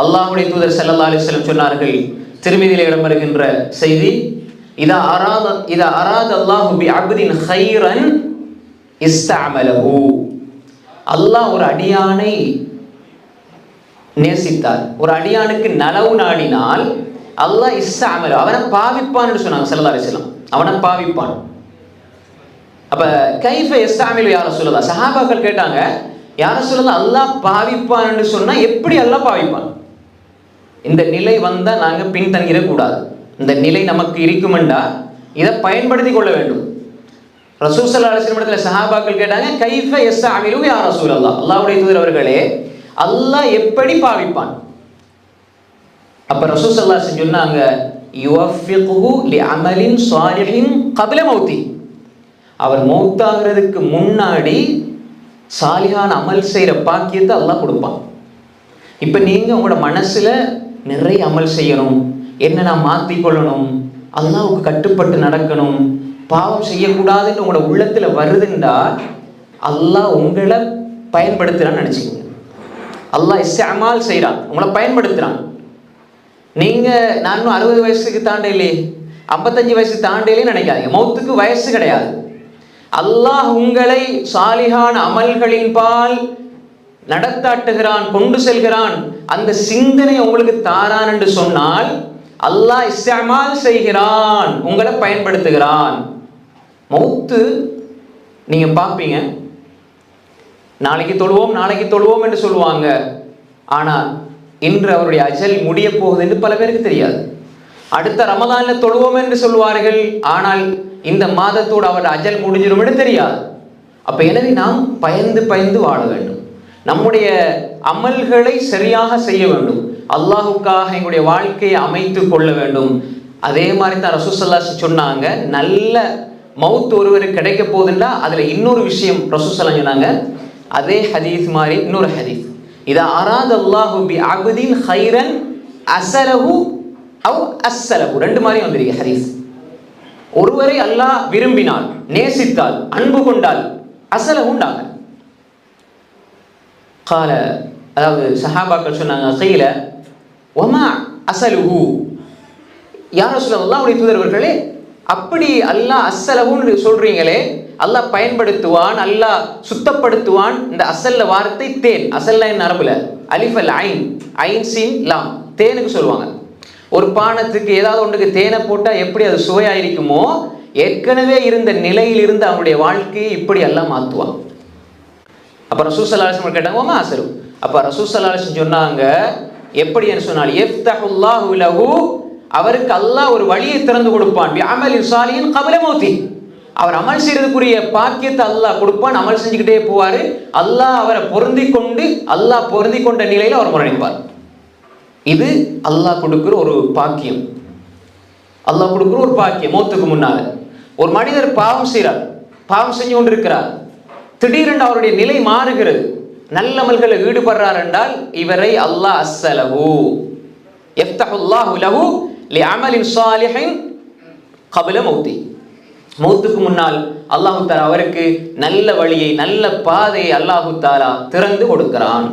அல்லாஹுடைய தூதர் செல்லல்லா அலைஹி சொன்னார்கள் திருமதியிலே இடம்பெறுகின்ற செய்தி இதா அராத இதா அராத அல்லாஹு பி அப்தின் ஹைரன் இஸ்தஅமலஹு. அல்லாஹ் ஒரு அடியானை நேசித்தார். ஒரு அடியானுக்கு நலவு நாடினால் அல்லாஹ் இஸ்தஅமல அவனை பாவிப்பான்னு சொன்னாங்க செல்லல்லா அலைஹி வஸல்லம். அவனை பாவிப்பான். அப்ப கைஃப இஸ்தாமில் யார சொல்லலாம் சஹாபாக்கள் கேட்டாங்க யார சொல்லலாம் அல்லாஹ் பாவிப்பான்னு சொன்னா எப்படி அல்லாஹ் பாவிப்பான்? இந்த நிலை வந்தால் நாங்கள் பின்தங்கிடக்கூடாது. இந்த நிலை நமக்கு இருக்குமெண்டா? இதை பயன்படுத்தி கொள்ள வேண்டும். ரசூல் சல்லா அலிஸ்லமிடத்தில் சஹாபாக்கள் கேட்டாங்க கைஃப எஸ் அமிலு யார் ரசூல் அல்லா அல்லாவுடைய தூதர் அவர்களே அல்லாஹ் எப்படி பாவிப்பான்? அப்ப ரசூல் சல்லா சொன்னாங்க யுவஃபிகுஹு லி அமலின் சாலிஹின் கபில மௌத்தி. அவர் மௌத்தாகிறதுக்கு முன்னாடி சாலிஹான் அமல் செய்கிற பாக்கியத்தை அல்லாஹ் கொடுப்பான். இப்போ நீங்கள் உங்களோட மனசில் நிறைய அமல் செய்யணும். என்ன நான் மாற்றிக்கொள்ளணும் அல்லாவுக்கு கட்டுப்பட்டு நடக்கணும். பாவம் செய்யக்கூடாதுன்னு உங்களோட உள்ளத்தில் வருதுண்டா அல்லாஹ் உங்களை பயன்படுத்துகிறான்னு நினச்சிக்கோங்க. அல்லாஹ் இஸ்அமால் செய்கிறான் உங்களை பயன்படுத்துகிறான் நீங்கள் நான் இன்னும் அறுபது வயசுக்கு தாண்டையிலே ஐம்பத்தஞ்சு வயசு தாண்டையிலே நினைக்காதீங்க. மௌத்துக்கு வயசு கிடையாது. அல்லாஹ் உங்களை சாலிகான அமல்களின் பால் நடத்தாட்டுகிறான் கொண்டு செல்கிறான். அந்த சிந்தனை உங்களுக்கு தாரான் என்று சொன்னால் அல்லாஹ் இஸ்தமால் செய்கிறான் உங்களை பயன்படுத்துகிறான். மௌத்து நீங்க பார்ப்பீங்க. நாளைக்கு தொழுவோம் நாளைக்கு தொழுவோம் என்று சொல்லுவாங்க. ஆனால் இன்று அவருடைய அஜல் முடிய போகுது என்று பல பேருக்கு தெரியாது. அடுத்த ரமதான்ல தொழுவோம் என்று சொல்லுவார்கள். ஆனால் இந்த மாதத்தோடு அவர் அஜல் முடிஞ்சிடும் என்று தெரியாது. அப்ப எனவே நாம் பயந்து பயந்து வாழ வேண்டும். நம்முடைய அமல்களை சரியாக செய்ய வேண்டும். அல்லாஹுக்காக எங்களுடைய வாழ்க்கையை அமைத்து கொள்ள வேண்டும். அதே மாதிரி தான் ரசூசல்லா சொன்னாங்க நல்ல மவுத் ஒருவருக்கு கிடைக்க போதுண்டா அதில் இன்னொரு விஷயம் ரசூசல்லா சொன்னாங்க அதே ஹதீஸ் மாதிரி இன்னொரு ஹதீஸ். இதை அராத் அல்லாஹு பி அகுதீன் ஹைரன் அசலஹு அவ் அசலஹு ரெண்டு மாதிரி வந்திருக்கு ஹதீஸ். ஒருவரை அல்லாஹ் விரும்பினால் நேசித்தால் அன்பு கொண்டால் அசலஹுண்டாங்க கால அதாவது சஹாபாக்கள் சொன்னாங்க கையில ஒமா அசலுஹு. யார சொல்லலாம் உடைய தூதர்வர்களே அப்படி அல்லாஹ் அசலகுன்னு சொல்றீங்களே அல்லாஹ் பயன்படுத்துவான் அல்லாஹ் சுத்தப்படுத்துவான் இந்த அசல்ல வார்த்தை தேன். அசல்ல என் அரபுல? அலிஃபல் ஐன். ஐன் சீன் லாம். தேனுக்கு சொல்லுவாங்க. ஒரு பானத்துக்கு ஏதாவது ஒன்றுக்கு தேனை போட்டால் எப்படி அது சுவையாயிருக்குமோ ஏற்கனவே இருந்த நிலையில் இருந்து அவனுடைய வாழ்க்கையை இப்படி எல்லாம் மாற்றுவான் அப்போ ரசூசல்லாசம் கேட்டாங்க ஓமா அசரு? அப்போ ரசூசல்லாசம் சொன்னாங்க எப்படி? என்று சொன்னால் எஃப்தஹுல்லாஹு லஹு. அவருக்கு அல்லாஹ் ஒரு வழியை திறந்து கொடுப்பான். அமல் சாலியின் கபல மௌத்தி. அவர் அமல் செய்யறதுக்குரிய பாக்கியத்தை அல்லாஹ் கொடுப்பான் அமல் செஞ்சுக்கிட்டே போவார். அல்லாஹ் அவரை பொருந்தி கொண்டு அல்லாஹ் பொருந்தி கொண்ட நிலையில் அவர் முரணிப்பார். இது அல்லாஹ் கொடுக்குற ஒரு பாக்கியம். அல்லாஹ் கொடுக்குற ஒரு பாக்கியம் மௌத்துக்கு முன்னால். ஒரு மனிதர் பாவம் செய்கிறார் பாவம் செஞ்சு கொண்டிருக்கிறார். திடீரென்று அவருடைய நிலை மாறுகிறது. நல்லமல்களை ஈடுபடுறார் என்றால் இவரை அல்லாஹ் அஸ்ஸலஹு. எஃப்தஹுல்லாஹு லஹு லி அமலின் சாலிஹின் கபில மௌத்தி மௌத்துக்கு முன்னால் அல்லாஹு தாலா அவருக்கு நல்ல வழியை நல்ல பாதையை அல்லாஹு தாலா திறந்து கொடுக்கிறான்